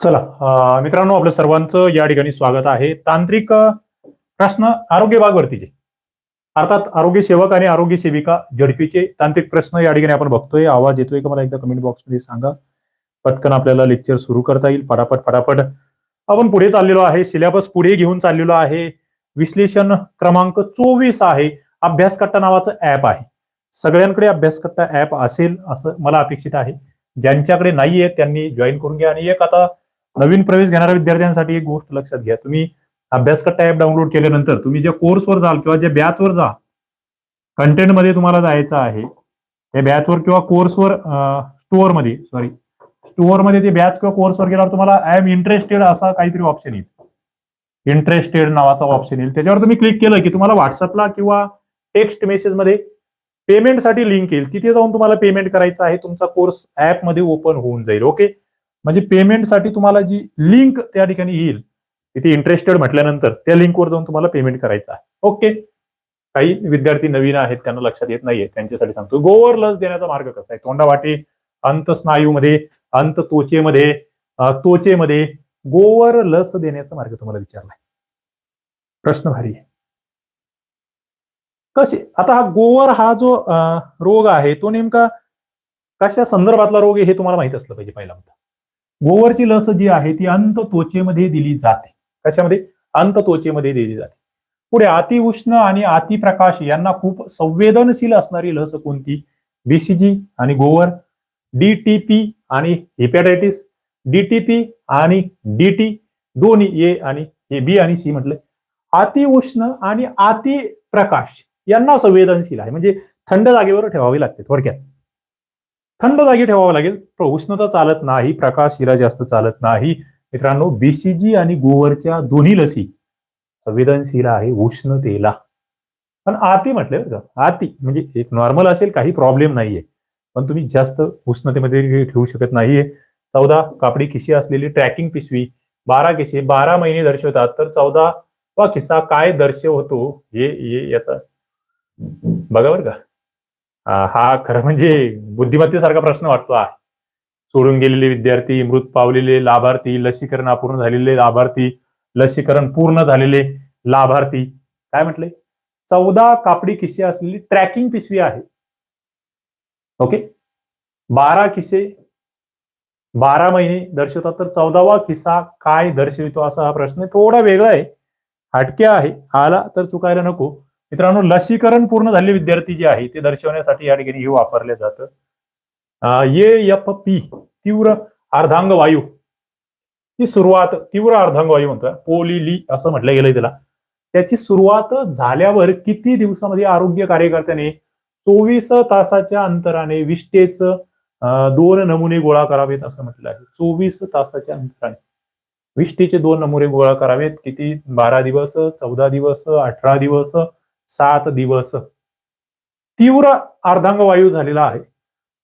चला मित्रांनो आपलं सर्वांचं या ठिकाणी स्वागत आहे. तांत्रिक प्रश्न आरोग्य बागवरतीचे अर्थात आरोग्य सेवक आणि आरोग्य सेविका झडपीचे तांत्रिक प्रश्न या ठिकाणी आपण बघतोय. आवाज येतोय का मला? एकदा कमेंट बॉक्समध्ये सांगा. पटकन आपल्याला लेक्चर सुरू करता येईल. पटापट पटापट आपण पुढे चाललेलो आहे. सिलेबस पुढे घेऊन चाललेलो आहे. विश्लेषण क्रमांक चोवीस आहे. अभ्यासकट्टा नावाचं ऍप आहे. सगळ्यांकडे अभ्यासकट्टा ऍप असेल असं मला अपेक्षित आहे. ज्यांच्याकडे नाहीये त्यांनी जॉईन करून घ्या. आणि एक आता नवीन प्रवेश घेणाऱ्या विद्यार्थ्यांसाठी एक गोष्ट लक्षात घ्या. तुम्ही अभ्यासकट्टा ऍप डाउनलोड केल्यानंतर तुम्ही ज्या कोर्सवर जाल किंवा ज्या बॅचवर जा कंटेंटमध्ये तुम्हाला जायचं आहे त्या बॅचवर किंवा कोर्सवर स्टोअरमध्ये सॉरी स्टोअरमध्ये ते बॅच किंवा कोर्सवर गेल्यावर तुम्हाला आय एम इंटरेस्टेड असा काहीतरी ऑप्शन येईल. इंटरेस्टेड नावाचा ऑप्शन येईल. त्याच्यावर तुम्ही क्लिक केलं की तुम्हाला व्हॉट्सअपला किंवा टेक्स्ट मेसेजमध्ये पेमेंटसाठी लिंक येईल. तिथे जाऊन तुम्हाला पेमेंट करायचं आहे. तुमचा कोर्समध्ये ओपन होऊन जाईल. ओके म्हणजे पेमेंटसाठी तुम्हाला जी लिंक त्या ठिकाणी येईल तिथे इंटरेस्टेड म्हटल्यानंतर त्या लिंकवर जाऊन तुम्हाला पेमेंट करायचं आहे. ओके काही विद्यार्थी नवीन आहेत त्यांना लक्षात येत नाहीये त्यांच्यासाठी सांगतो गोवर लस देण्याचा मार्ग कसा आहे? तोंडावाटे अंत स्नायूमध्ये अंत त्वचेमध्ये त्वचेमध्ये गोवर लस देण्याचा मार्ग तुम्हाला विचारलाय प्रश्न भारी आहे. कसे? आता हा गोवर हा जो रोग आहे तो नेमका कशा संदर्भातला रोग आहे हे तुम्हाला माहीत असलं पाहिजे पहिला मुद्दा गोवरची लस जी आहे ती अंत त्वचेमध्ये दिली जाते. कशामध्ये? अंत त्वचेमध्ये दिली जाते. पुढे अतिउष्ण आणि अतिप्रकाश यांना खूप संवेदनशील असणारी लस कोणती? बीसीजी आणि गोवर डीटीपी आणि हिपॅटायटिस डीटीपी आणि डीटी दोन्ही ए आणि हे बी आणि सी म्हटलंय. अतिउष्ण आणि अतिप्रकाश यांना संवेदनशील आहे. म्हणजे थंड जागेवर ठेवावी लागते थोडक्यात. थंड जागी ठेवावं लागेल. उष्णता चालत नाही प्रकाश शिरा जास्त चालत नाही. मित्रांनो बीसीजी आणि गोवरच्या दोन्ही लसी संवेदनशील आहे उष्णतेला. पण आती म्हटलं बरं का. आती म्हणजे एक नॉर्मल असेल काही प्रॉब्लेम नाहीये. पण तुम्ही जास्त उष्णतेमध्ये ठेवू शकत नाहीये. चौदा कापडी खिशी असलेली ट्रॅकिंग पिशवी बारा किसे बारा महिने दर्शवतात. तर चौदा वा खिस्सा काय दर्शवतो? हे याचा बघा बरं का. हा खरं म्हणजे बुद्धिमत्तेसारखा प्रश्न वाटतो आहे. सोडून गेलेले विद्यार्थी मृत पावलेले लाभार्थी लसीकरण अपूर्ण झालेले लाभार्थी लसीकरण पूर्ण झालेले लाभार्थी. काय म्हटले? चौदा कापडी किस्से असलेली ट्रॅकिंग पिशवी आहे. ओके? बारा किसे बारा महिने दर्शवतात तर चौदावा किस्सा काय दर्शवितो असा हा प्रश्न थोडा वेगळा आहे. हटके आहे. आला तर चुकायला नको. मित्रांनो लसीकरण पूर्ण झालेले विद्यार्थी जे आहे ते दर्शवण्यासाठी या ठिकाणी हे वापरले जातं. ए एफ पी तीव्र अर्धांग वायू ती सुरुवात तीव्र अर्धांग वायू म्हणतोय पोलिली असं म्हटलं गेलंय त्याला. त्याची सुरुवात झाल्यावर किती दिवसामध्ये आरोग्य कार्यकर्त्याने चोवीस तासाच्या अंतराने विष्टेच दोन नमुने गोळा करावेत असं म्हटलं आहे. चोवीस तासाच्या अंतराने. विष्टेचे दोन नमुने गोळा करावेत. किती? बारा दिवस चौदा दिवस अठरा दिवस सात दिवस. तीव्र अर्धांगवायू झालेला आहे.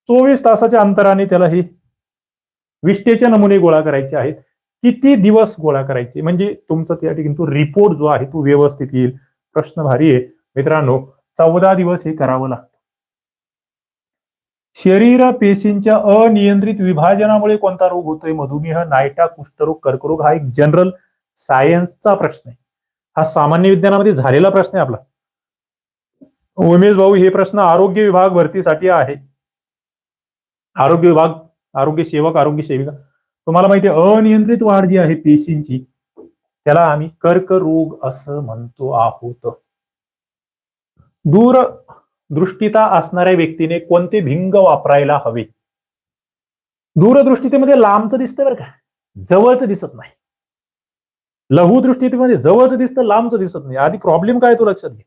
चोवीस तासाच्या अंतराने त्याला हे विष्टेचे नमुने गोळा करायचे आहेत. किती दिवस गोळा करायचे? म्हणजे तुमचा त्या ठिकाणी तो रिपोर्ट जो आहे तो व्यवस्थित येईल. प्रश्न भारी आहे. मित्रांनो चौदा दिवस हे करावं लागतं. शरीर पेशींच्या अनियंत्रित विभाजनामुळे कोणता रोग होतोय? मधुमेह नायटा कुष्ठरोग कर्करोग हा एक जनरल सायन्सचा प्रश्न आहे. हा सामान्य विज्ञानामध्ये झालेला प्रश्न आहे आपला. उमेश भाऊ हे प्रश्न आरोग्य विभाग भरतीसाठी आहे. आरोग्य विभाग आरोग्य सेवक आरोग्य सेविका. तुम्हाला माहिती आहे अनियंत्रित वाढ जी आहे पेशींची त्याला आम्ही कर्करोग असं म्हणतो आहोत. दूर दृष्टीता असणाऱ्या व्यक्तीने कोणते भिंग वापरायला हवे? दूरदृष्टीतेमध्ये लांबचं दिसतं बरं का. जवळचं दिसत नाही. लघुदृष्टीतेमध्ये जवळचं दिसतं लांबचं दिसत नाही. आधी प्रॉब्लेम काय तो लक्षात घे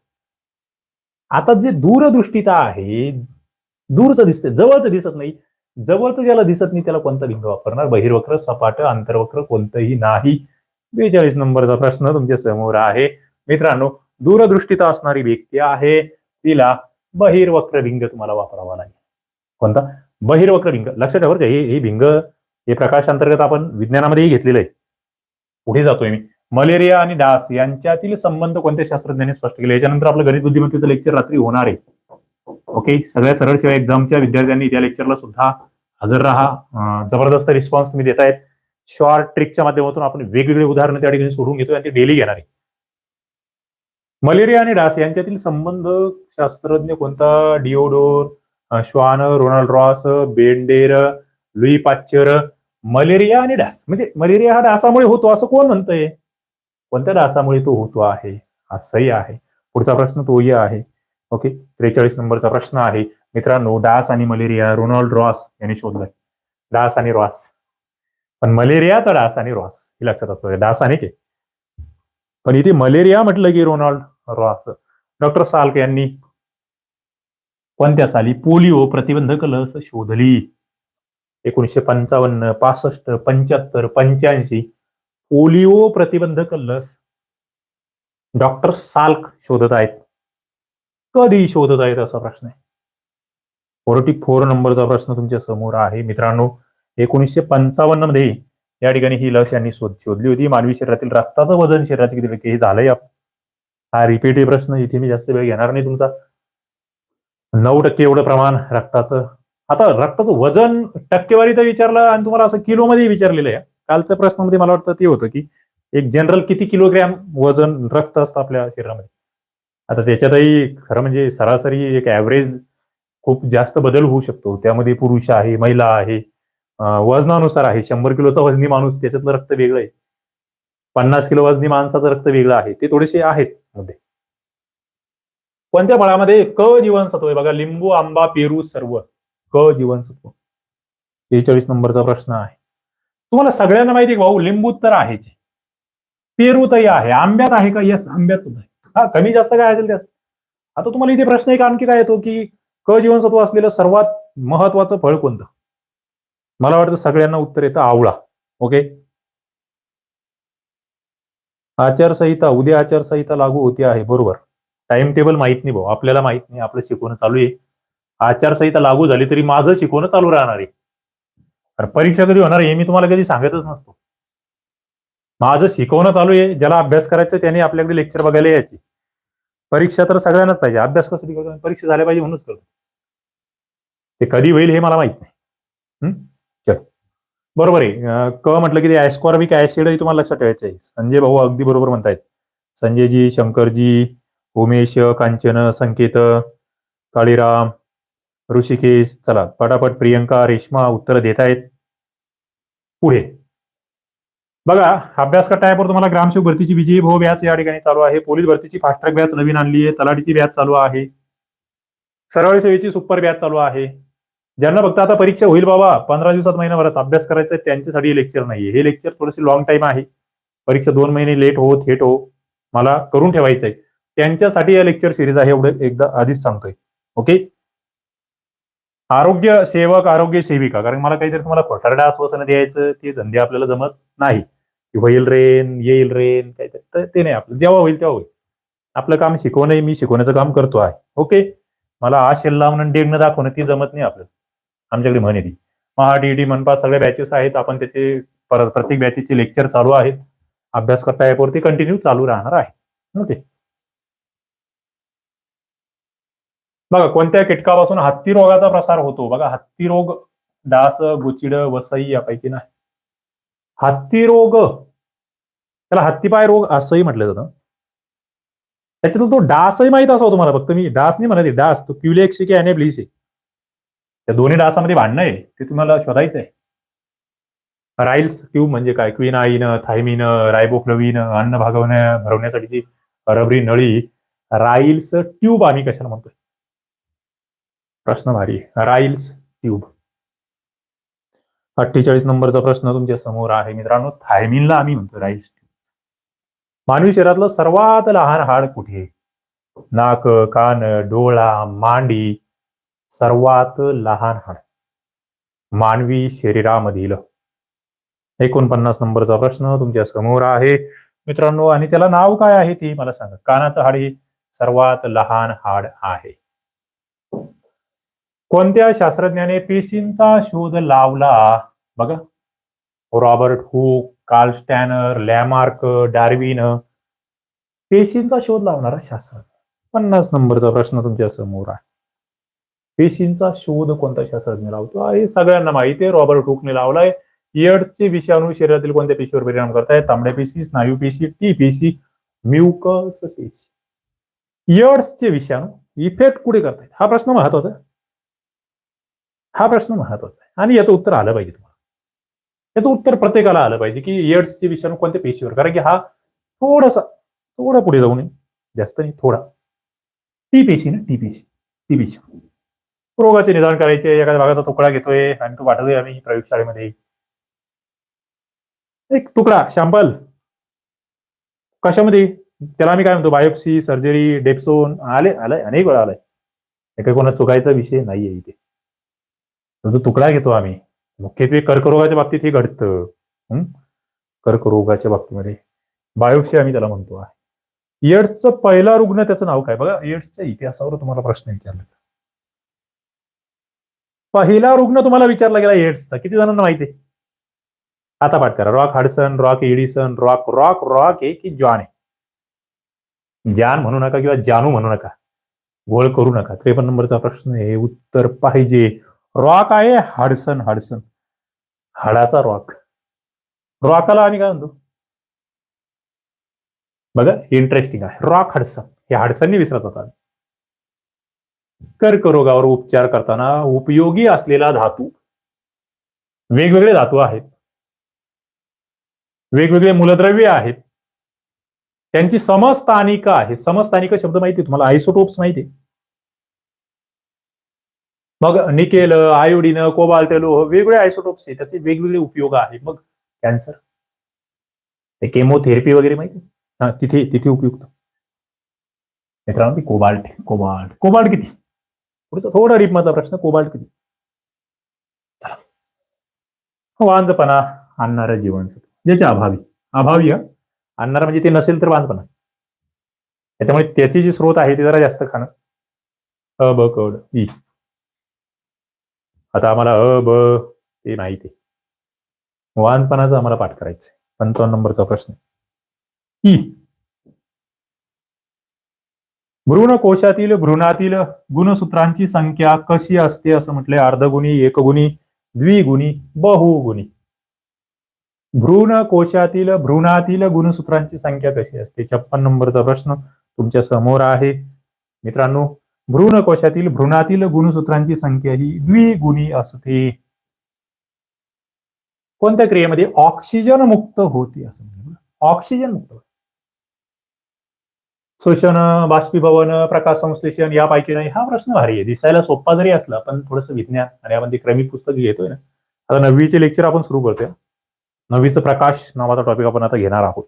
आता जे दूरदृष्टीता आहे दूरचं दिसते जवळचं दिसत नाही. जवळचं ज्याला दिसत नाही त्याला कोणता लिंग वापरणार? बहिर्वक्र सपाट आंतरवक्र कोणतंही नाही. बेचाळीस नंबरचा प्रश्न तुमच्यासमोर आहे. मित्रांनो दूरदृष्टीता असणारी व्यक्ती आहे. तिला बहिर्वक्र भिंग तुम्हाला वापरावा लागेल. कोणता? बहिर्वक्र भिंग लक्षात ठेवा हे हे भिंग हे प्रकाश अंतर्गत आपण विज्ञानामध्येही घेतलेलं आहे. पुढे जातोय मी. मलेरिया आणि डास यांच्यातील संबंध कोणत्या शास्त्रज्ञांनी स्पष्ट केले? याच्यानंतर आपलं गणित बुद्धिमत्तेचं लेक्चर रात्री होणार आहे. ओके सगळ्या सरळ सेवा एक्झामच्या विद्यार्थ्यांनी त्या लेक्चरला सुद्धा हजर राहा. जबरदस्त रिस्पॉन्स तुम्ही देतायत. शॉर्ट ट्रिकच्या माध्यमातून आपण वेगवेगळे उदाहरणं त्या ठिकाणी सोडून घेतो आणि ते डेली घेणार आहे. मलेरिया आणि डास यांच्यातील संबंध शास्त्रज्ञ कोणता? डिओडोर श्वान रोनाल्ड रॉस बेंडेर लुई पाच्चर मलेरिया आणि डास. म्हणजे मलेरिया हा डासामुळे होतो असं कोण म्हणतंय? कोणत्या डासामुळे तो होतो आहे हा सही आहे. पुढचा प्रश्न तोही आहे. ओके त्रेचाळीस नंबरचा प्रश्न आहे. मित्रांनो डास आणि मलेरिया रोनाल्ड रॉस यांनी शोधलाय. डास आणि रॉस. पण मलेरिया तर डास आणि रॉस हे लक्षात असलं डास आणि के? पण इथे मलेरिया म्हटलं की रोनाल्ड रॉस. डॉक्टर साल्क यांनी कोणत्या साली पोलिओ प्रतिबंधक लस शोधली? एकोणीसशे पंचावन्न पासष्ट पंच्याहत्तर पंच्याऐंशी पोलिओ प्रतिबंधक लस डॉक्टर साल्क शोधत आहेत. कधी शोधत आहेत असा प्रश्न आहे. फोर्टी फोर नंबरचा प्रश्न तुमच्यासमोर आहे. मित्रांनो एकोणीसशे पंचावन्नमध्ये या ठिकाणी ही लस यांनी शोध शोधली होती. मानवी शरीरातील रक्ताचं वजन शरीराचे किती टक्के हे झालंय? हा रिपीटेड प्रश्न. इथे मी जास्त वेळ घेणार नाही तुमचा. नऊ टक्के एवढं प्रमाण रक्ताचं. आता रक्ताचं वजन टक्केवारी तर विचारलं आणि तुम्हाला असं किलोमध्ये विचारलेलं आहे. कालच्या प्रश्नामध्ये मला वाटतं ते होतं की एक जनरल किती किलोग्रॅम वजन रक्त असतं आपल्या शरीरामध्ये? आता त्याच्यातही खरं म्हणजे सरासरी एक ऍव्हरेज खूप जास्त बदल होऊ शकतो. त्यामध्ये पुरुष आहे महिला आहे वजनानुसार आहे. शंभर किलोचा वजनी माणूस त्याच्यातलं रक्त वेगळं आहे. पन्नास किलो वजनी माणसाचं रक्त वेगळं आहे. ते थोडेसे आहेत मध्ये. कोणत्या फळामध्ये क जीवनसत्व आहे. बघा लिंबू आंबा पेरू सर्व क जीवनसत्व शेहेचाळीस नंबरचा प्रश्न आहे. तुम्हाला सगळ्यांना माहिती आहे भाऊ लिंबूत तर आहे. पेरूतही आहे आंब्यात आहे का? येस आंब्यात सुद्धा आहे. हा कमी जास्त काय असेल त्यास आता तुम्हाला इथे प्रश्न एक आणखी काय येतो की क जीवनसत्व असलेलं सर्वात महत्वाचं फळ कोणतं? मला वाटतं सगळ्यांना उत्तर येतं आवळा. ओके आचारसंहिता उद्या आचारसंहिता लागू होती आहे बरोबर. टाइम टेबल माहीत नाही भाऊ आपल्याला माहीत नाही आपलं शिकवणं चालू आहे. आचारसंहिता लागू झाली तरी माझं शिकवणं चालू राहणार आहे. कारण परीक्षा कधी होणार आहे हे मी तुम्हाला कधी सांगतच नसतो. माझं शिकवणं चालू आहे ज्याला अभ्यास करायचं त्याने आपल्याकडे लेक्चर बघायला यायची. परीक्षा तर सगळ्यांनाच पाहिजे अभ्यास कसं करतो परीक्षा झाल्या पाहिजे म्हणूनच करतो ते कधी होईल हे मला माहीत नाही. चल. बरोबर आहे. क म्हटलं की ते ऍस्कॉर्बिक ऍसिड तुम्हाला लक्षात ठेवायचं आहे. संजय भाऊ अगदी बरोबर म्हणतायत. संजयजी शंकरजी उमेश कांचन संकेत काळीराम ऋषिकेश चला पटापट प्रियंका रेश्मा उत्तर देत आहेत पुढे. बघा अभ्यास करता तुम्हाला ग्रामसेवक भरतीची विजयी भाऊ बॅच या ठिकाणी चालू आहे. पोलीस भरतीची फास्ट व्याज बॅच नवीन आणली आहे. तलाठीची बॅच चालू आहे. सरळ सेवेची सुपर बॅच चालू आहे. ज्यांना फक्त आता परीक्षा होईल बाबा पंधरा दिवसात महिनाभरात अभ्यास करायचा आहे त्यांच्यासाठी हे लेक्चर नाहीये. हे लेक्चर थोडेसे लॉंग टाइम आहे. परीक्षा दोन महिने लेट हो थेट हो. मला करून ठेवायचं आहे त्यांच्यासाठी या लेक्चर सिरीज आहे. एवढं एकदा आधीच सांगतोय. ओके आरोग्य सेवक आरोग्य सेविका. कारण मला काहीतरी तुम्हाला खोटारडा आश्वासनं द्यायचं ते धंदे आपल्याला जमत नाही. की होईल रेन येईल रेन काहीतरी. तर ते नाही आपलं. जेव्हा होईल तेव्हा होईल. आपलं काम शिकवणं मी शिकवण्याचं काम करतो आहे. ओके? मला आ शेल म्हणून डेगणं दाखवणं ती जमत नाही आपलं आमच्याकडे म्हणे ती. महा डी मनपा सगळ्या बॅचेस आहेत. आपण त्याचे परत प्रत्येक बॅचेसचे लेक्चर चालू आहेत. अभ्यास करता ऍपवरती कंटिन्यू चालू राहणार आहे. ओके? बघा कोणत्या कीटकापासून हत्ती रोगाचा प्रसार होतो? बघा हत्ती रोग डास गुचिड वसई यापैकी नाही. हत्ती रोग त्याला हत्तीपाय रोग असंही म्हटलं जातं. त्याच्यातून तो डासही माहीत असावा तुम्हाला फक्त मी डास नाही म्हणत डास. तो क्युलेक्स की अनेब्लिस आहे? त्या दोन्ही डासामध्ये भांडणं आहे ते तुम्हाला शोधायचं आहे राईल्स ट्यूब म्हणजे काय? क्विनाईन थायमिन रायबोफ्लवीन अन्न भागवण्या भरवण्यासाठी रबरी नळी राईल्स ट्यूब आम्ही कशाला म्हणतोय? प्रश्न भारी राईल्स ट्यूब. अठ्ठेचाळीस नंबरचा प्रश्न तुमच्यासमोर आहे मित्रांनो. थायमिनला आम्ही म्हणतो राईल्स ट्यूब. मानवी शरीरातलं सर्वात लहान हाड कुठे? आहे? नाक कान डोळा मांडी. सर्वात लहान हाड. मानवी शरीरामधील. एकोणपन्नास नंबरचा प्रश्न तुमच्यासमोर आहे. मित्रांनो आणि त्याला नाव काय आहे ते मला सांगा. कानाचं हाड हे सर्वात लहान हाड आहे. कोणत्या शास्त्रज्ञाने पेशींचा शोध लावला? बघा. रॉबर्ट हुक कार्ल स्टॅनर लॅमार्क डार्विन. पेशींचा शोध लावणारा शास्त्रज्ञ. पन्नास नंबरचा प्रश्न तुमच्यासमोर आहे. पेशींचा शोध कोणता शास्त्रज्ञ लावतो? हे सगळ्यांना माहिती आहे. रॉबर्ट हुकने लावलाय. इयडचे विषाणू शरीरातील कोणत्या पेशीवर परिणाम करतायत? तांबड्या पेशी स्नायू पेशी टी पेशी म्युकस पेशी. इयड्सचे विषाणू इफेक्ट कुठे करतायत? हा प्रश्न महत्त्वाचा आहे. हा प्रश्न महत्त्वाचा आहे. आणि याचं उत्तर आलं पाहिजे तुम्हाला. याचं उत्तर प्रत्येकाला आलं पाहिजे की एड्सचे विषाणू कोणत्या पेशीवर? कारण की हा थोडासा थोडा पुढे जाऊ नये जास्त नाही थोडा. टी पेशी ना टी पेशी. टी पेशी. रोगाचे निदान करायचे एखाद्या भागाचा तुकडा घेतोय आणि तो पाठवतोय आम्ही प्रयोगशाळेमध्ये. एक तुकडा शॅम्पल. कशामध्ये? त्याला आम्ही काय म्हणतो? बायोप्सी सर्जरी डेप्सोन आले आलंय अनेक वेळा आलाय. काही कोणा चुकायचा विषय नाहीये इथे. तो जो तुकडा घेतो आम्ही मुख्यत्वे कर्करोगाच्या बाबतीत हे घडतं. कर्करोगाच्या बाबतीमध्ये. बायोप्सी आम्ही त्याला म्हणतो आहे. एड्सचं पहिला रुग्ण त्याचं नाव काय? बघा एड्सच्या इतिहासावर तुम्हाला प्रश्न विचारला पहिला रुग्ण तुम्हाला विचारला गेला एड्सचा किती जणांना माहिती आहे? आता पाठ करा. Rock Hudson rock Edison rock rock rock आहे की जॉन आहे. जान म्हणू नका किंवा जानू म्हणू नका. गोळ करू नका. त्रेपन्न नंबरचा प्रश्न आहे. उत्तर पाहिजे. रॉक आहे हाडसन हाडसन हाडाचा रॉक रॉकाला आम्ही काय म्हणतो? बघा इंटरेस्टिंग आहे. रॉक हाडसन हे हडसनने विसरत होता. कर्करोगावर उपचार करताना उपयोगी असलेला धातू. वेगवेगळे धातू आहेत. वेगवेगळे मूलद्रव्य आहेत. त्यांची समस्थानिक आहे समस्थानिक शब्द माहिती तुम्हाला? आयसोटोप्स माहिती आहे? मग निकेल आयोडीन कोबाल्ट लोह वेगवेगळे आयसोटोप्स आहे त्याचे वेगवेगळे उपयोग आहेत. मग कॅन्सर ते केमोथेरपी वगैरे माहिती? हा तिथे तिथे उपयुक्त. मित्रांनो ती कोबाल्ट कोबाल्ट. कोबाल्ट किती? पुढचा थोडा रिप माझा प्रश्न कोबाल्ट किती? चला. वांजपणा आणणारं जीवनसत्व. ज्याच्या अभावी. अभावी हा? आणणार म्हणजे ते नसेल तर वांजपणा. त्याच्यामुळे त्याचे जे स्रोत आहे ते जरा जास्त खाणं. अ ब ई. आता आम्हाला अ ब ते माहिती आहे. वांजपणाचा आम्हाला पाठ करायचं आहे. पंचावन्न नंबरचा प्रश्न ई. भ्रूणकोशातील भ्रूणातील गुणसूत्रांची संख्या कशी असते असं म्हटलंय. अर्धगुणी एकगुणी द्विगुणी बहुगुणी. भ्रूणकोशातील भ्रूणातील गुणसूत्रांची संख्या कशी असते? छप्पन नंबरचा प्रश्न तुमच्यासमोर आहे. मित्रांनो भ्रूणकोशातील भ्रूणातील गुणसूत्रांची संख्या ही द्विगुणी असते. कोणत्या क्रियेमध्ये ऑक्सिजन मुक्त होते असं ऑक्सिजन मुक्त शोषण बाष्पीभवन प्रकाश संश्लेषण यापैकी नाही. हा प्रश्न भारी आहे. दिसायला सोपा जरी असला पण थोडस विज्ञान आणि आपण ते क्रमिक पुस्तक घेतोय ना आता नववीचे लेक्चर आपण सुरू करतोय. नववीचं प्रकाश नावाचा टॉपिक आपण आता घेणार आहोत.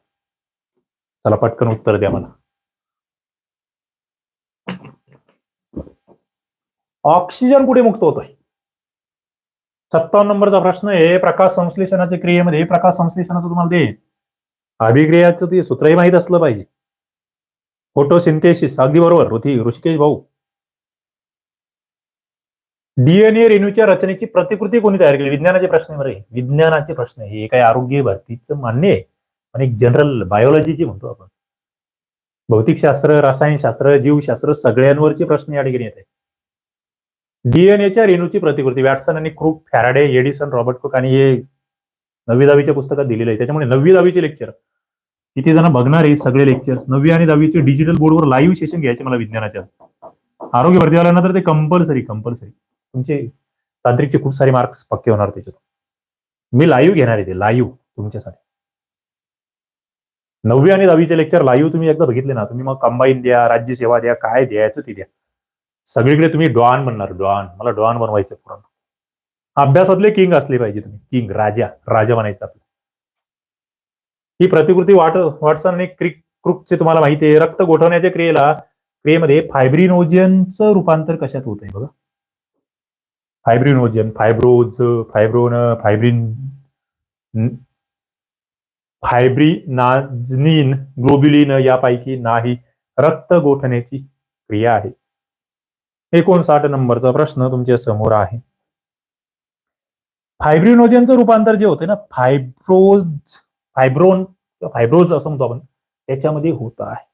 चला पटकन उत्तर द्या मला. ऑक्सिजन कुठे मुक्त होतोय? सत्तावन्न नंबरचा प्रश्न आहे. प्रकाश संश्लेषणाच्या क्रियेमध्ये प्रकाश संश्लेषणाचं तुम्हाला ते अभिक्रियाचं ते सूत्रही माहीत असलं पाहिजे. फोटोसिंथेसिस अगदी बरोबर. ऋती ऋषिकेश भाऊ. डीएनए रेणूच्या रचनेची प्रतिकृती कोणी तयार केली? विज्ञानाचे प्रश्न बरे विज्ञानाचे प्रश्न हे काही आरोग्य भरतीचं मान्य आहे? पण एक जनरल बायोलॉजीची म्हणतो आपण. भौतिकशास्त्र रसायनशास्त्र जीवशास्त्र सगळ्यांवरचे प्रश्न या ठिकाणी येत आहेत. डीएनएच्या रेणूची प्रतिकृती. वॅटसन आणि क्रूप फॅराडे एडिसन रॉबर्ट कुक आणि हे नववी दहावीच्या पुस्तकात दिलेलं आहे. त्याच्यामुळे नववी दहावीचे लेक्चर. किती जण बघणार आहे सगळे लेक्चर्स. नववी आणि दहावीचे डिजिटल बोर्डवर लाईव्ह सेशन घ्यायचे मला विज्ञानाच्या. आरोग्य भरतीवाल्यांना तर ते कंपल्सरी कंपल्सरी तुमचे तांत्रिकचे खूप सारे मार्क्स पक्के होणार त्याच्यातून. मी लाईव्ह घेणार आहे ते लाईव्ह तुमच्यासाठी. नववी आणि दहावीचे लेक्चर लाईव्ह तुम्ही एकदा बघितले ना तुम्ही मग कंबाईन द्या राज्यसेवा द्या काय द्यायचं ते द्या. सगळीकडे तुम्ही डॉन बनणार डॉन. मला डॉन बनवायचं पूर्ण अभ्यासातले किंग असले पाहिजे तुम्ही. किंग राजा. राजा बनायचं आपलं. ही प्रतिकृती वाट वॉटसन आणि क्रिक क्रुकचे तुम्हाला माहिती आहे. रक्त गोठवण्याच्या क्रियेला क्रियेमध्ये फायब्रिनोजियनचं रूपांतर कशात होत आहे बघा. फायब्रिनोजियन फायब्रोज फायब्रोन फायब्रिन फायब्रिनाजनिन ग्लोब्युलिन यापैकी नाही. रक्त गोठण्याची क्रिया आहे. एकोणसाठ नंबरचा प्रश्न तुमच्यासमोर आहे. फायब्रिनोजनचं रूपांतर जे होते ना फायब्रोज फायब्रोन फायब्रोज असं म्हणतो आपण त्याच्यामध्ये होत आहे.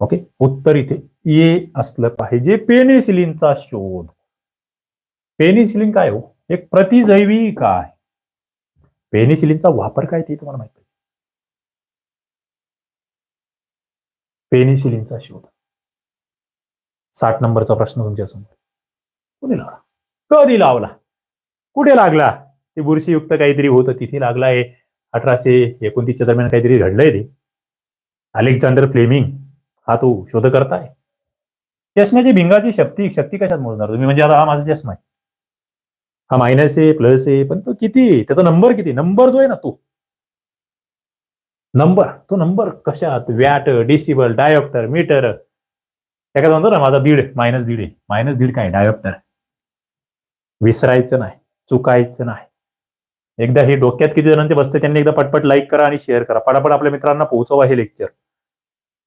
ओके? उत्तर इथे ए असलं पाहिजे. पेनिसिलिनचा शोध. पेनिसिलिन काय हो? एक प्रतिजैविक काय पेनिसिलिनचा वापर काय ते तुम्हाला माहीत पाहिजे पेनिसिलिनचा शोध. साठ नंबरचा प्रश्न तुमच्यासमोर कुणी लावला? कधी लावला? कुठे लागला? ते बुरशीयुक्त काहीतरी होतं तिथे लागलाय. अठराशे एकोणतीसच्या दरम्यान काहीतरी घडलंय ते. अलेक्झांडर फ्लेमिंग हा तो शोधकर्ता आहे. चष्म्याची भिंगाची शक्ती शक्ती कशात मोजणार? तुम्ही म्हणजे आता हा माझा चष्मा आहे. हा मायनस आहे प्लस आहे पण तो किती? आहे? त्याचा नंबर किती? नंबर जो आहे ना तो. नंबर तो नंबर कशात? वॅट डिसिबल डायोप्टर मीटर एखादा म्हणतो ना माझा दीड मायनस दीड आहे. मायनस दीड काय? डायोप्टर विसरायचं नाही चुकायचं नाही. एकदा हे डोक्यात किती जणांचे बसते त्यांनी एकदा पटपट लाईक करा आणि शेअर करा. पटापट आपल्या मित्रांना पोहोचवा हे लेक्चर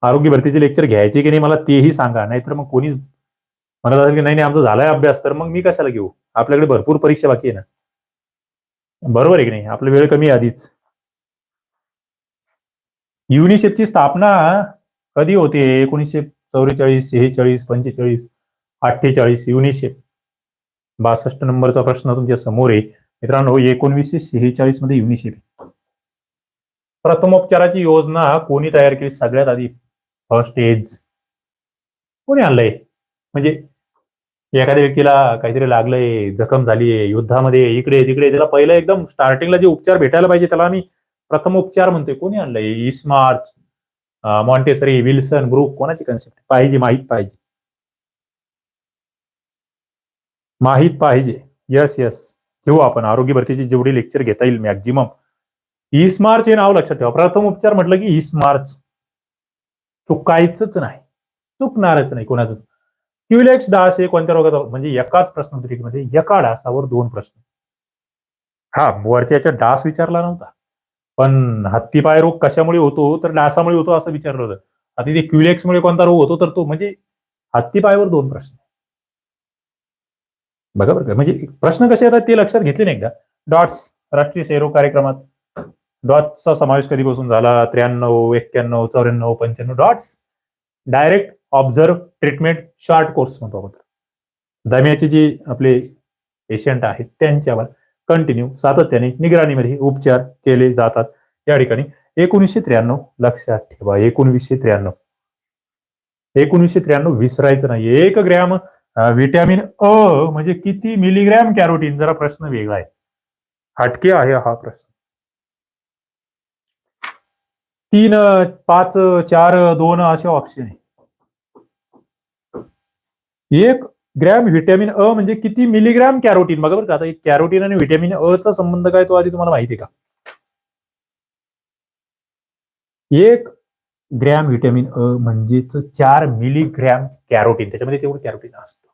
आरोग्य भरतीचे लेक्चर घ्यायचे की नाही मला तेही सांगा. नाहीतर मग कोणी म्हणत असेल की नाही नाही आमचा झालाय अभ्यास. तर मग मी कशाला घेऊ? आपल्याकडे भरपूर परीक्षा बाकी आहे ना. बरोबर आहे की नाही? आपला वेळ कमी आधीच. युनिसेफची स्थापना कधी होते? एकोणीसशे चौवेचाळीस सेहेचाळीस पंचेचाळीस अठ्ठेचाळीस युनिसेफ बासष्ट नंबरचा प्रश्न तुमच्यासमोर आहे. मित्रांनो एकोणवीसशे सेहेचाळीसमध्ये युनिसेफ प्रथमोपचाराची योजना कोणी तयार केली? सगळ्यात आधी फर्स्ट एज कोणी आणलंय? म्हणजे एखाद्या व्यक्तीला काहीतरी लागलंय जखम झालीये युद्धामध्ये इकडे तिकडे त्याला पहिलं एकदम स्टार्टिंगला जे उपचार भेटायला पाहिजे त्याला आम्ही प्रथमोपचार म्हणतोय. कोणी आणलंय? इस्मार्च मॉन्टेसरी विल्सन ग्रुप कोणाची कन्सेप्ट पाहिजे माहीत पाहिजे. माहीत पाहिजे. यस यस घेऊ आपण. आरोग्य भरतीची जेवढी लेक्चर घेता येईल मॅक्झिमम इस्मार्च हे नाव लक्षात ठेवा. प्रथम उपचार म्हटलं की इस्मार्च चुकायचंच नाही. चुकणारच नाही कोणाच क्युलेक्स डास हे कोणत्या रोगाचा? म्हणजे एकाच प्रश्नोत्तरीमध्ये एका डासावर दोन प्रश्न. हा वरच्या डास विचारला नव्हता. पण हत्तीपाय रोग कशामुळे होतो? तर डासामुळे होतो असं विचारलं होतं. आता ते क्युलेक्समुळे कोणता रोग होतो? तर तो म्हणजे हत्तीपायवर दोन प्रश्न. बघा बरं का म्हणजे प्रश्न कसे येतात ते लक्षात घेतले नाही का डॉट्स राष्ट्रीय सेरो कार्यक्रमात डॉट्सचा समावेश कधीपासून झाला? त्र्याण्णव एक्क्याण्णव चौऱ्याण्णव पंच्याण्णव DOTS. Direct observe treatment short course म्हणतो अगोदर दम्याचे जे आपले पेशंट आहेत त्यांच्यावर कंटिन्यू सातत्याने निगराणीमध्ये उपचार केले जातात. या ठिकाणी एकोणीसशे त्र्याण्णव लक्षात ठेवा. एकोणवीसशे त्र्याण्णव. एकोणीसशे त्र्याण्णव विसरायचं नाही. एक ग्रॅम व्हिटॅमिन अ म्हणजे किती मिलीग्रॅम कॅरोटीन? जरा प्रश्न वेगळा आहे. हटके आहे हा प्रश्न. तीन पाच चार दोन असे ऑप्शन आहे. एक ग्रॅम व्हिटॅमिन अ म्हणजे किती मिलीग्रॅम कॅरोटीन? बघा बरं का आता कॅरोटीन आणि व्हिटॅमिन अ चा संबंध काय तो आधी तुम्हाला माहिती आहे का? एक ग्रॅम व्हिटॅमिन अ म्हणजेच चार मिलीग्रॅम कॅरोटीन त्याच्यामध्ये तेवढं कॅरोटीन असतं.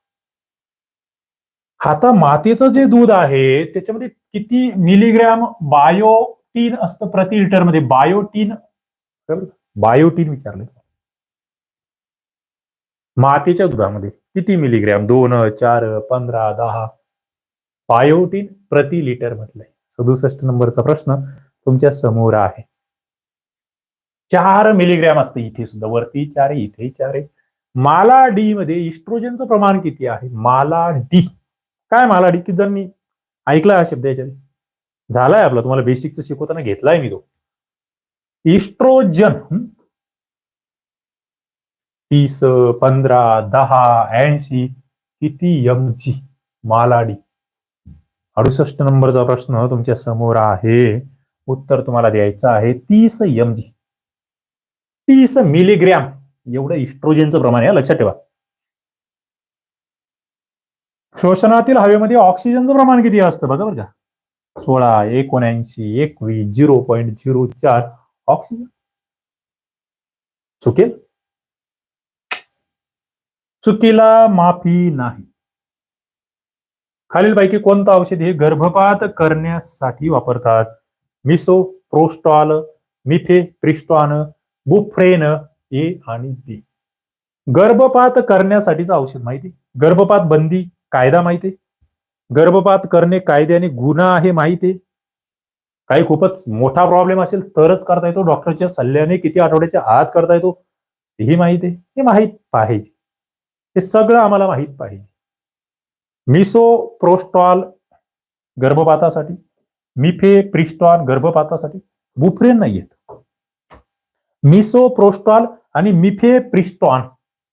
आता मातेचं जे दूध आहे त्याच्यामध्ये किती मिलीग्रॅम बायोटीन असतं प्रति लिटरमध्ये बायोटीन बायोटीन विचारलं मातेच्या दुधामध्ये. किती मिलीग्रॅम? दोन चार पंधरा दहा? बायोटीन प्रति लिटर म्हटलंय. सदुसष्ट नंबरचा प्रश्न तुमच्यासमोर आहे. चार मिलीग्रॅम असतं इथे सुद्धा. वरती चार आहे इथे चार. आहे माला डी मध्ये इस्ट्रोजनचं प्रमाण किती आहे? माला डी काय माला डी किती जर मी ऐकला हा शब्द याच्यात? झालाय आपला. तुम्हाला बेसिकचं शिकवताना घेतलाय मी तो. इस्ट्रोजन तीस पंधरा दहा ऐंशी किती एम जी मालाडी. अडुसष्ट नंबरचा प्रश्न तुमच्यासमोर आहे. उत्तर तुम्हाला द्यायचं आहे तीस एम जी तीस मिलीग्रॅम. एवढं इस्ट्रोजनचं प्रमाण आहे लक्षात ठेवा. श्वसनातील हवेमध्ये ऑक्सिजनचं प्रमाण किती असतं बघा बरं का? सोळा एकोणऐंशी एकवीस झिरो पॉईंट झिरो चार. ऑक्सिजन. चुकेल? चुकीला माफी नाही. खालीलपैकी कोणतं औषध हे गर्भपात करण्यासाठी वापरतात? मिसो प्रोस्टॉल मिफे प्रिस्टॉन बुफ्रेन ए आणि बी. गर्भपात करण्यासाठीचं औषध माहिती? गर्भपात बंदी कायदा माहिती? गर्भपात करणे कायद्याने गुन्हा आहे माहिती? काही खूपच मोठा प्रॉब्लेम असेल तरच करता येतो. डॉक्टरच्या सल्ल्याने किती आठवड्याच्या आत करता येतो? ही माहिती आहे. हे माहीत पाहिजे. हे सगळं आम्हाला माहीत पाहिजे. मिसो प्रोस्टॉल गर्भपातासाठी मिफे प्रिस्टॉन गर्भपातासाठी बुफ्रेन नाही येत मिसो प्रोस्टॉल आणि मिफे प्रिस्टॉन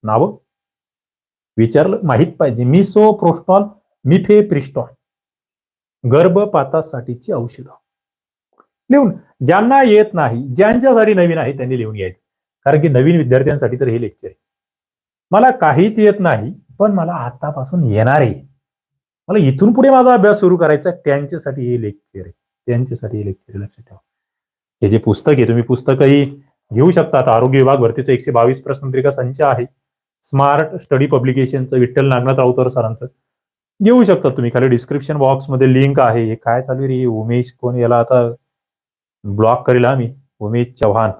नाव विचारलं माहीत पाहिजे. मिसो प्रोस्टॉल मिफे प्रिस्टॉन गर्भपातासाठीची औषधं. लिहून ज्यांना येत नाही ज्यांच्यासाठी नवीन आहे त्यांनी लिहून घ्यायचं. कारण की नवीन विद्यार्थ्यांसाठी तर हे लेक्चर आहे. मला काहीच येत नाही पण मला आतापासून येणार आहे. मला इथून पुढे माझा अभ्यास सुरू करायचा त्यांच्यासाठी हे लेक्चर आहे. त्यांच्यासाठी हे लेक्चर आहे. लक्षात ठेवा. हे जे पुस्तक आहे तुम्ही पुस्तकही घेऊ शकता. आता आरोग्य विभाग भरतीचं एकशे बावीस प्रश्नपत्रिका संच आहे. स्मार्ट स्टडी पब्लिकेशनचं विठ्ठल नागनाथ राऊतर सरांचं. घेऊ शकता तुम्ही. खाली डिस्क्रिप्शन बॉक्समध्ये लिंक आहे. हे काय चालू आहे रे? उमेश कोण याला आता ब्लॉक करेल आम्ही उमेश चव्हाण.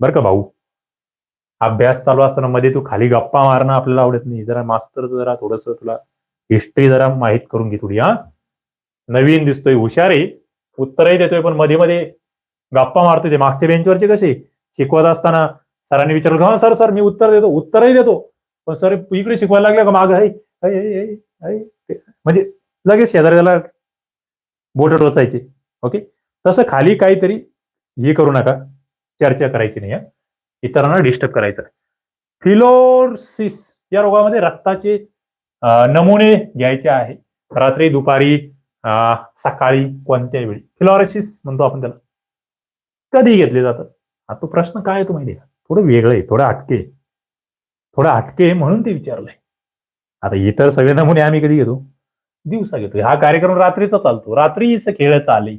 बरं का भाऊ? अभ्यास चालू असताना मध्ये तू खाली गप्पा मारणं आपल्याला आवडत नाही. जरा मास्तर जरा थोडस तुला हिस्ट्री जरा माहीत करून घे थोडी हा. नवीन दिसतोय हुशार आहे. उत्तरही देतोय पण मध्ये मध्ये गप्पा मारतोय ते. मागच्या बेंचवरचे कसे? शिकवत असताना सरांनी विचारलं हा सर सर मी उत्तर देतो. उत्तरही देतो. पण सर इकडे शिकवायला लागले का? माग आहे म्हणजे लगेच शेजारी त्याला बोट टोचायचे. ओके? तसं खाली काहीतरी हे करू नका. चर्चा करायची नाही हा. इतरांना डिस्टर्ब करायचं. फिलोरसिस या रोगामध्ये रक्ताचे नमुने घ्यायचे आहे. रात्री दुपारी सकाळी कोणत्याही वेळी. फिलॉरसिस म्हणतो आपण त्याला. कधी घेतले जातात? हा तो प्रश्न काय तो माहिती आहे का? थोडं वेगळं आहे थोडं अटके थोडं अटके म्हणून ते विचारलंय. आता इतर सगळे नमुने आम्ही कधी घेतो? दिवसा घेतो. हा कार्यक्रम रात्रीचा चालतो. रात्रीच खेळ चाले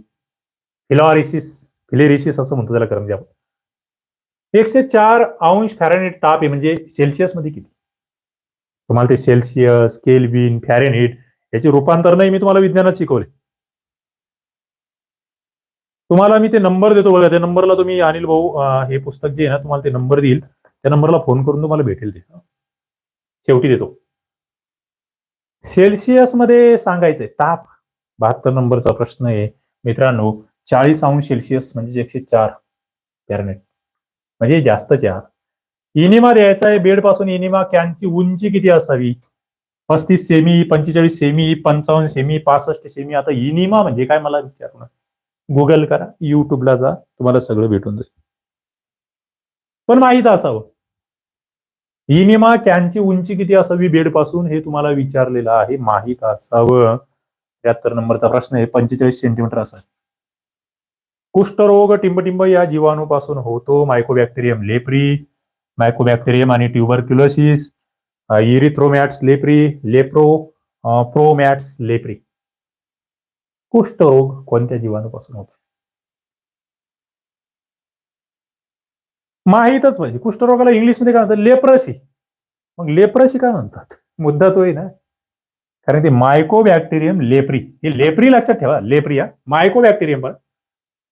फिलॉरिसिस फिलेरिसिस असं म्हणतो त्याला करमजे आपण. एकशे चार अंश फॅरेनहीट ताप आहे म्हणजे सेल्सिअसमध्ये किती? तुम्हाला ते सेल्सिअस केल्विन फॅरेनहीट याचे रूपांतर नाही मी तुम्हाला विज्ञानात शिकवले. तुम्हाला मी ते नंबर देतो बघा त्या नंबरला तुम्ही अनिल भाऊ हे पुस्तक जे आहे ना तुम्हाला ते नंबर देईल. त्या नंबरला फोन करून तुम्हाला भेटेल ते. शेवटी देतो. सेल्सिअसमध्ये सांगायचंय ताप. बहात्तर नंबरचा प्रश्न आहे. मित्रांनो चाळीस अंश सेल्सिअस म्हणजे एकशे चार फॅरेनहीट म्हणजे जास्त चहा इनिमा द्यायचा आहे बेडपासून इनिमा कॅनची उंची किती असावी? पस्तीस सेमी पंचेचाळीस सेमी पंचावन्न सेमी पासष्ट सेमी आता इनिमा म्हणजे काय मला विचारू गुगल करा युट्यूबला जा तुम्हाला सगळं भेटून जाईल. पण माहीत असावं. इनिमा कॅनची उंची किती असावी बेडपासून हे तुम्हाला विचारलेलं आहे माहीत असावं. त्र्याहत्तर नंबरचा प्रश्न आहे पंचेचाळीस सेंटीमीटर असावा. कुष्ठरोग टिंबटिंब या जीवाणूपासून होतो. मायकोबॅक्टेरियम लेप्री मायकोबॅक्टेरियम आणि ट्युबरक्युलोसिस इरिथ्रोमॅट्स लेप्री लेप्रो प्रोमॅट्स लेप्री कुष्ठरोग कोणत्या जीवाणूपासून होतो? माहीतच पाहिजे. कुष्ठरोगाला इंग्लिशमध्ये काय म्हणतात? लेप्रसी मग लेप्रसी काय म्हणतात? मुद्दा तो आहे ना. कारण ते मायकोबॅक्टेरियम लेप्री हे लेप्री लक्षात ठेवा. लेप्रिया मायकोबॅक्टेरियम पण.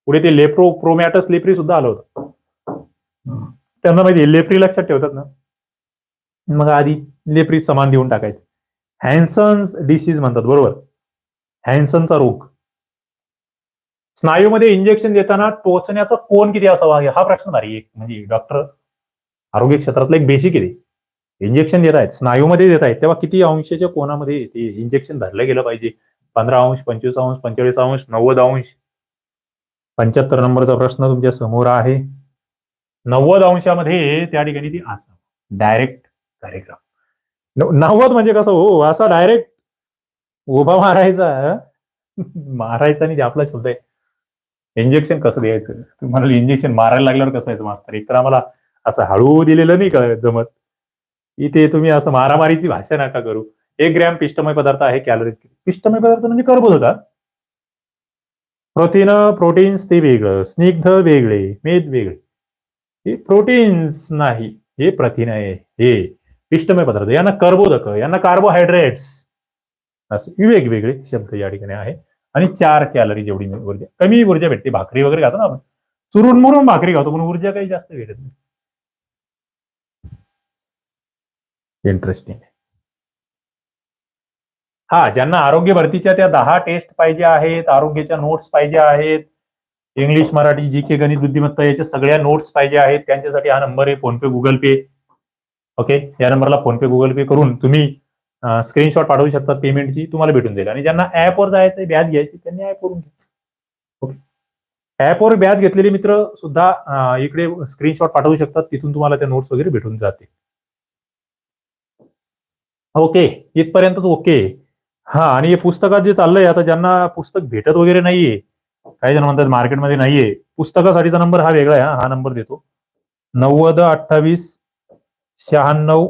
पुढे ते लेप्रो प्रोमॅटस लेप्री सुद्धा आलं होतं. त्यांना माहिती लेप्री लक्षात ठेवतात ना? मग आधी लेप्री समान देऊन टाकायचं. हॅन्सन्स डिसीज म्हणतात बरोबर? हॅन्सनचा रोग. स्नायूमध्ये इंजेक्शन देताना टोचण्याचा कोण किती असावा? हा प्रश्न भारी एक म्हणजे डॉक्टर आरोग्य क्षेत्रातला एक बेसिक आहे इंजेक्शन देत आहेत स्नायूमध्ये देत आहेत तेव्हा किती अंशाच्या कोणामध्ये ते इंजेक्शन धरलं गेलं पाहिजे? पंधरा अंश पंचवीस अंश पंचेचाळीस अंश नव्वद अंश? पंच्याहत्तर नंबरचा प्रश्न तुमच्यासमोर आहे. नव्वद अंशामध्ये त्या ठिकाणी ती असावं डायरेक्ट कार्यक्रम. नव्वद म्हणजे कसं हो असा डायरेक्ट उभा मारायचा मारायचा आणि आपला शब्द आहे. इंजेक्शन कसं द्यायचं? तुम्हाला इंजेक्शन मारायला लागल्यावर कसं यायचं मास्तर? एक तर आम्हाला असं हळू दिलेलं नाही का जमत. इथे तुम्ही असं मारामारीची भाषा नका करू. एक ग्रॅम पिष्टमय पदार्थ आहे कॅलरीज पिष्टमय पदार्थ म्हणजे कर्बोद होता. प्रथिन प्रोटीन्स ते वेगळं. स्निग्ध वेगळे. मेद वेगळे. हे प्रोटीन्स नाही. हे प्रथिन आहे. हे पिष्टमय पदार्थ. यांना कर्बोदक यांना कार्बोहायड्रेट्स असे वेगवेगळे शब्द या ठिकाणी आहे. आणि चार कॅलरी जेवढी ऊर्जा कमी ऊर्जा भेटते. भाकरी वगैरे खातो ना आपण. चुरून मुरून भाकरी खातो पण ऊर्जा काही जास्त भेटत नाही. इंटरेस्टिंग हा ज्यांना आरोग्य भरतीच्या त्या दहा टेस्ट पाहिजे आहेत आरोग्याच्या नोट्स पाहिजे आहेत इंग्लिश मराठी जी के गणित बुद्धिमत्ता याच्या सगळ्या नोट्स पाहिजे आहेत. त्यांच्यासाठी हा नंबर आहे फोनपे गुगल पे ओके या नंबरला फोनपे गुगल पे करून तुम्ही स्क्रीनशॉट पाठवू शकता पेमेंटची तुम्हाला भेटून जाईल. आणि ज्यांना ऍपवर जायचं व्याज घ्यायची त्यांनी ऍपवरून घ्या. ऍपवर व्याज घेतलेले मित्र सुद्धा इकडे स्क्रीनशॉट पाठवू शकतात तिथून तुम्हाला त्या नोट्स वगैरे भेटून जातील. ओके इथपर्यंतच ओके हा आणि हे पुस्तकात जे चाललंय आता ज्यांना पुस्तक भेटत वगैरे नाहीये काही जण म्हणतात मार्केटमध्ये नाहीये पुस्तकासाठीचा नंबर हा वेगळा आहे हा. हा नंबर देतो. नव्वद अठ्ठावीस शहाण्णव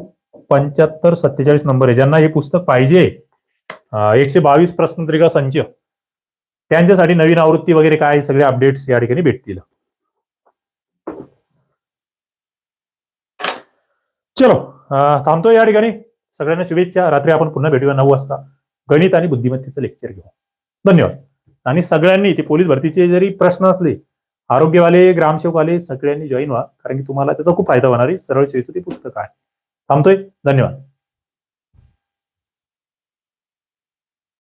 पंच्याहत्तर सत्तेचाळीस नंबर आहे. ज्यांना हे पुस्तक पाहिजे एकशे बावीस प्रश्नपत्रिका संच त्यांच्यासाठी नवीन आवृत्ती वगैरे काय सगळे अपडेट्स या ठिकाणी भेटतील. चलो थांबतो या ठिकाणी. सगळ्यांना शुभेच्छा. रात्री आपण पुन्हा भेटूया नऊ वाजता. गणित आणि बुद्धिमत्तेचं लेक्चर घेऊ. धन्यवाद. आणि सगळ्यांनी ते पोलीस भरतीचे जरी प्रश्न असले आरोग्यवाले ग्रामसेवकवाले सगळ्यांनी जॉईन व्हा. कारण की तुम्हाला त्याचा खूप फायदा होणार आहे. सरळ सेवेचं ते पुस्तक आहे. थांबतोय? धन्यवाद.